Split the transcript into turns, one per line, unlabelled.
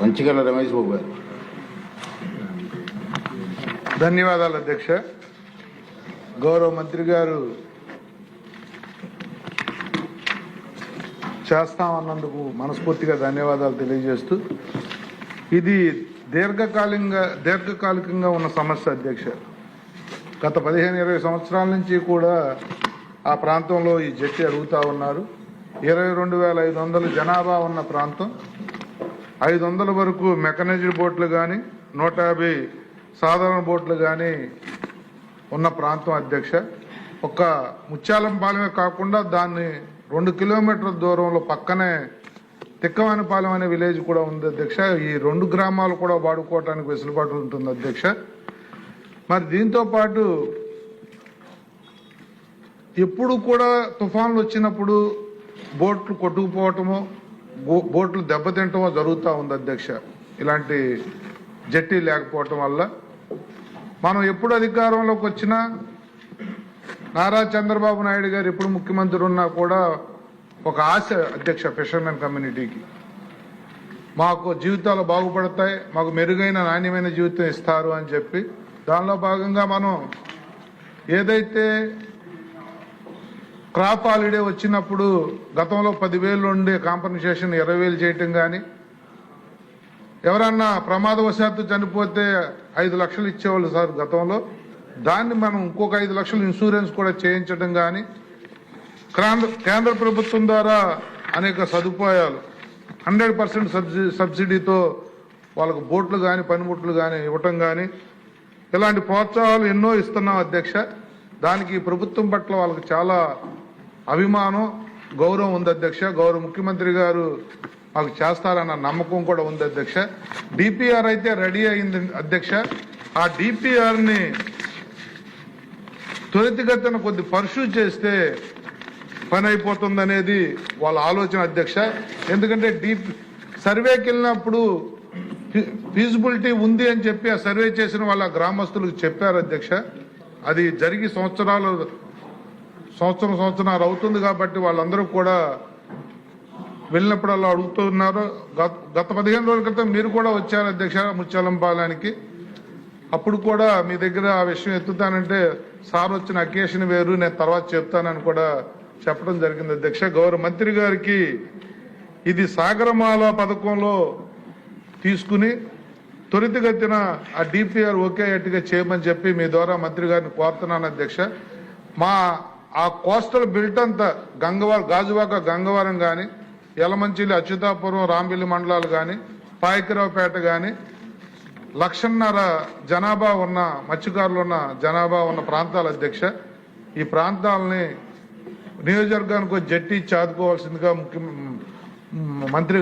మంచిగల రమేష్ బాబు గారు.
ధన్యవాదాలు అధ్యక్ష. గౌరవ మంత్రి గారు చేస్తామన్నందుకు మనస్ఫూర్తిగా ధన్యవాదాలు తెలియజేస్తూ ఇది దీర్ఘకాలికంగా దీర్ఘకాలికంగా ఉన్న సమస్య అధ్యక్ష. గత పదిహేను ఇరవై సంవత్సరాల నుంచి కూడా ఆ ప్రాంతంలో ఈ జట్టి అడుగుతూ ఉన్నారు. ఇరవై రెండు వేల ఐదు వందల జనాభా ఉన్న ప్రాంతం. ఐదు వందల వరకు మెకనైజ్డ్ బోట్లు కానీ నూట యాభై సాధారణ బోట్లు కానీ ఉన్న ప్రాంతం అధ్యక్ష. ఒక ముత్యాలంపాలెమే కాకుండా దాన్ని రెండు కిలోమీటర్ల దూరంలో పక్కనే తిక్కవానిపాలెం అనే విలేజ్ కూడా ఉంది అధ్యక్ష. ఈ రెండు గ్రామాలు కూడా వాడుకోవటానికి వెసులుబాటు ఉంటుంది అధ్యక్ష. మరి దీంతో పాటు ఎప్పుడు కూడా తుఫాన్లు వచ్చినప్పుడు బోట్లు కొట్టుకుపోవటము బోట్లు దెబ్బతింటమో జరుగుతూ ఉంది అధ్యక్ష. ఇలాంటి జట్టి లేకపోవటం వల్ల మనం ఎప్పుడు అధికారంలోకి వచ్చినా నారా చంద్రబాబు నాయుడు గారు ఎప్పుడు ముఖ్యమంత్రి ఉన్నా కూడా ఒక ఆశ అధ్యక్ష ఫిషర్మెన్ కమ్యూనిటీకి. మాకు జీవితాలు బాగుపడతాయి మాకు మెరుగైన నాణ్యమైన జీవితం ఇస్తారు అని చెప్పి దానిలో భాగంగా మనం ఏదైతే క్రాప్ హాలిడే వచ్చినప్పుడు గతంలో పదివేలు ఉండే కాంపన్సేషన్ ఇరవై వేలు చేయటం కానీ ఎవరన్నా ప్రమాదవశాత్తు చనిపోతే ఐదు లక్షలు ఇచ్చేవాళ్ళు సార్ గతంలో. దాన్ని మనం ఇంకొక ఐదు లక్షలు ఇన్సూరెన్స్ కూడా చేయించడం కానీ కేంద్ర కేంద్ర ప్రభుత్వం ద్వారా అనేక సదుపాయాలు హండ్రెడ్ పర్సెంట్ సబ్సిడీతో వాళ్ళకు బోట్లు కానీ పనిముట్లు కానీ ఇవ్వటం కానీ ఇలాంటి ప్రోత్సాహాలు ఎన్నో ఇస్తున్నాం అధ్యక్ష. దానికి ప్రభుత్వం పట్ల వాళ్ళకి చాలా అభిమానం గౌరవం ఉంది అధ్యక్ష. గౌరవ ముఖ్యమంత్రి గారు మాకు చేస్తారన్న నమ్మకం కూడా ఉంది అధ్యక్ష. డిపిఆర్ అయితే రెడీ అయింది అధ్యక్ష. ఆ డిపిఆర్ని త్వరితగతిన కొద్ది పర్సూ చేస్తే పని అయిపోతుంది అనేది వాళ్ళ ఆలోచన అధ్యక్ష. ఎందుకంటే డీప్ సర్వేకి వెళ్ళినప్పుడు ఫీజిబిలిటీ ఉంది అని చెప్పి ఆ సర్వే చేసిన వాళ్ళ గ్రామస్తులకు చెప్పారు అధ్యక్ష. అది జరిగి సంవత్సరాలు సంవత్సరం సంవత్సరాలు అవుతుంది కాబట్టి వాళ్ళందరూ కూడా వెళ్ళినప్పుడల్లా అడుగుతున్నారు. గత గత పదిహేను రోజుల క్రితం మీరు కూడా వచ్చారు అధ్యక్ష ముత్యాలంపాలయానికి అప్పుడు కూడా మీ దగ్గర ఆ విషయం ఎత్తుతానంటే సార్ వచ్చిన అకేషన్ వేరు నేను తర్వాత చెప్తానని కూడా చెప్పడం జరిగింది అధ్యక్ష. గౌరవ మంత్రి గారికి ఇది సాగరమాల పథకంలో తీసుకుని త్వరితగతిన ఆ డిపిఆర్ ఒకే అట్టుగా చేయమని చెప్పి మీ ద్వారా మంత్రి గారిని కోరుతున్నాను అధ్యక్ష. మా ఆ కోస్టల్ బెల్ట్ అంతా గంగవారం గాజువాక గంగవరం కానీ యలమంచిలి అచ్యుతాపురం రాంబిల్లి మండలాలు కానీ పాయకరావుపేట కానీ లక్షన్నర జనాభా ఉన్న మత్స్యకారులు ఉన్న జనాభా ఉన్న ప్రాంతాల అధ్యక్ష. ఈ ప్రాంతాలని నియోజకవర్గానికి జట్టి చాదుకోవాల్సిందిగా ముఖ్య మంత్రి